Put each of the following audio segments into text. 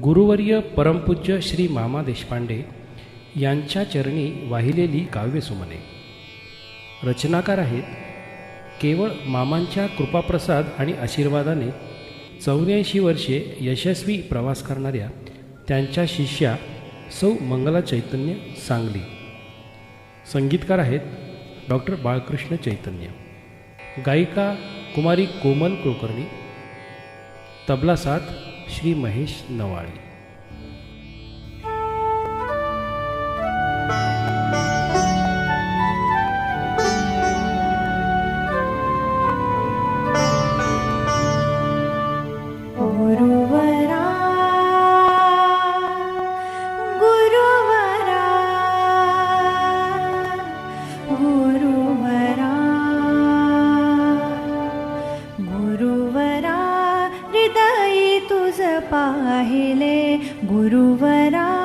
गुरुवर्य परमपूज्य श्री मामा देशपांडे यांच्या चरणी वाहिलेली काव्यसुमने रचनाकार आहेत केवळ मामांच्या कृपाप्रसाद आणि आशीर्वादाने चौऱ्याऐंशी वर्षे यशस्वी प्रवास करणाऱ्या त्यांच्या शिष्या सौ मंगला चैतन्य सांगली. संगीतकार आहेत डॉक्टर बाळकृष्ण चैतन्य. गायिका कुमारी कोमल कुलकर्णी. तबला साथ श्री महेश नवाळे पाहिले गुरुवरा।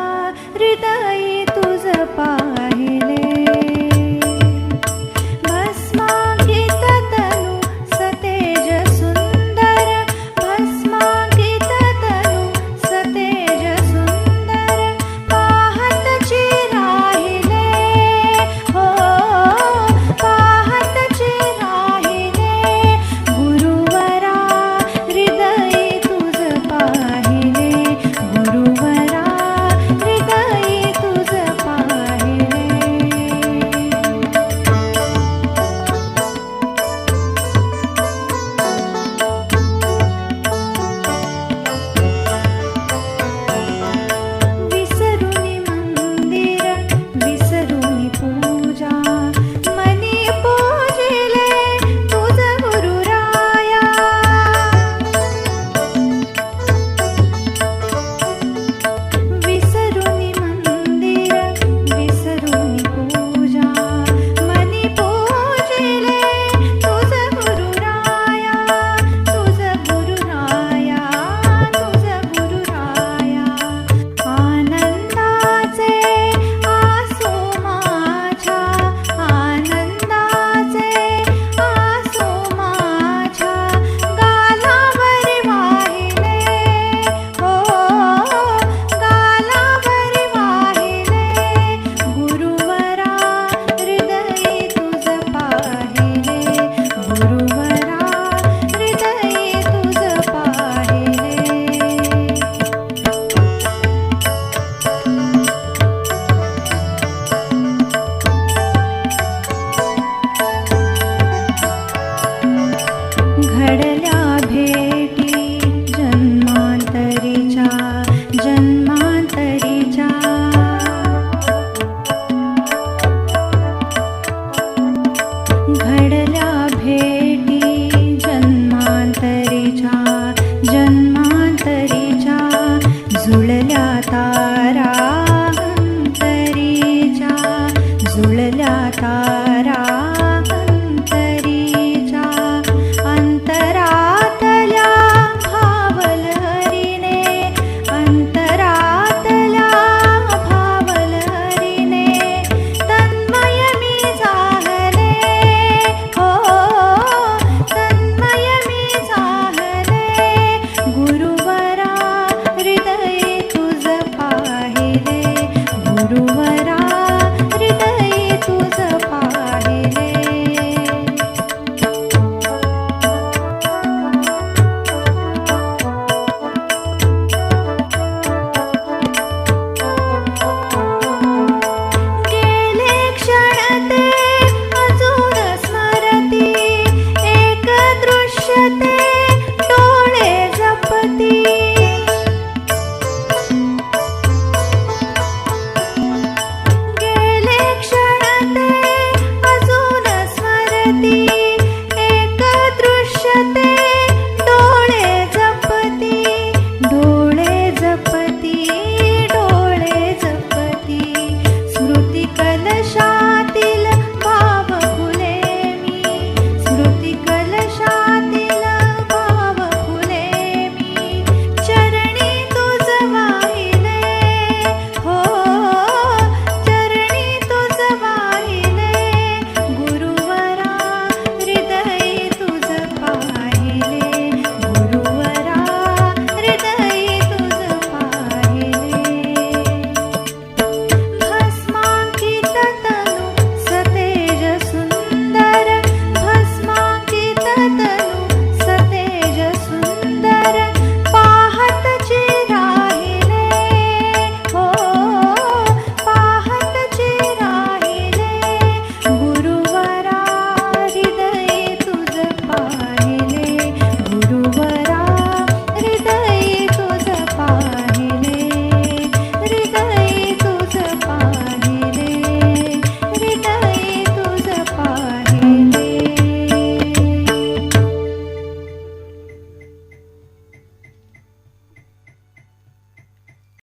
time.